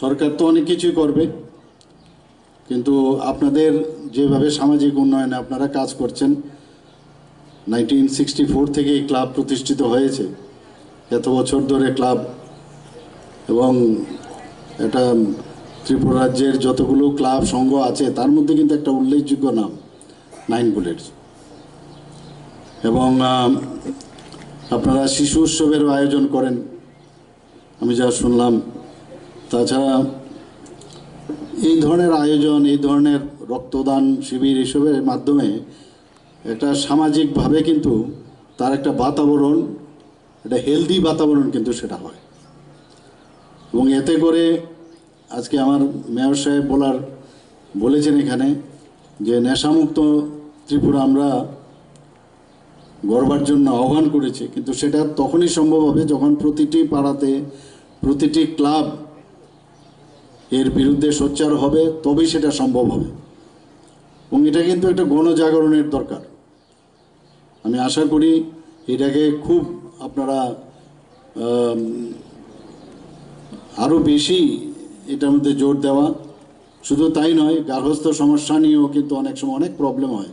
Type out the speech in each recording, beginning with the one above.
সরকার তো অনেক কিছুই করবে, কিন্তু আপনাদের যেভাবে সামাজিক উন্নয়নে আপনারা কাজ করছেন নাইনটিন সিক্সটি ফোর থেকে এই ক্লাব প্রতিষ্ঠিত হয়েছে, এত বছর ধরে ক্লাব এবং এটা ত্রিপুরা রাজ্যের যতগুলো ক্লাব সংঘ আছে, তার মধ্যে কিন্তু একটা উল্লেখযোগ্য নাম নাইন বুলেটস এবং আপনারা শিশু উৎসবেরও আয়োজন করেন, আমি যা শুনলাম তাছাড়া এই ধরনের আয়োজন, এই ধরনের রক্তদান শিবির এসবের মাধ্যমে একটা সামাজিকভাবে কিন্তু তার একটা বাতাবরণ, একটা হেলদি বাতাবরণ কিন্তু সেটা হয়। এবং এতে করে আজকে আমার মেয়র সাহেব বলার, বলেছেন এখানে যে নেশামুক্ত ত্রিপুরা আমরা গড়বার জন্য আহ্বান করেছি, কিন্তু সেটা তখনই সম্ভব হবে যখন প্রতিটি পাড়াতে, প্রতিটি ক্লাব এর বিরুদ্ধে সোচ্চার হবে, তবেই সেটা সম্ভব হবে। এবং এটা কিন্তু একটা গণজাগরণের দরকার। আমি আশা করি এটাকে খুব আপনারা আরও বেশি এটার মধ্যে জোর দেওয়া। শুধু তাই নয়, গার্হস্থ্য সমস্যা নিয়েও কিন্তু অনেক সময় অনেক প্রবলেম হয়।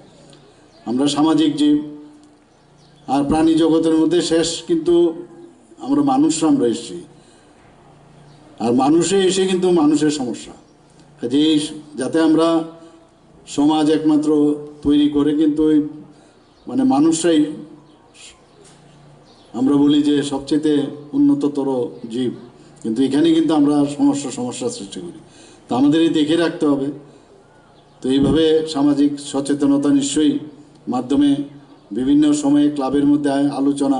আমরা সামাজিক জীব আর প্রাণী জগতের মধ্যে শেষ কিন্তু আমরা মানুষরা আমরা এসেছি। আর মানুষে এসে কিন্তু মানুষের সমস্যা। এই যাতে আমরা সমাজ একমাত্র তৈরি করে কিন্তু ওই মানে মানুষরাই আমরা বলি যে সবচেয়ে উন্নততর জীব। কিন্তু এখানে কিন্তু আমরা সমস্যা সমস্যা সৃষ্টি করি। তো আমাদের এই দেখে রাখতে হবে। তো এইভাবে সামাজিক সচেতনতা নিশ্চয়ই মাধ্যমে বিভিন্ন সময়ে ক্লাবের মধ্যে আলোচনা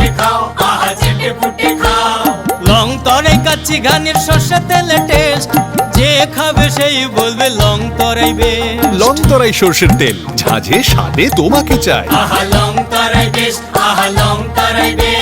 তরাই কাচ্ছি ঘানির সর্ষে তেলে টেস্ট যে খাবে সেই বলবে লং তরাই বেশ লং তরাই সর্ষের তেল। ঝাঁঝে স্বাদে তোমাকে চাই। আহা লং তরাই বেশ আহা লং তরাই বেশ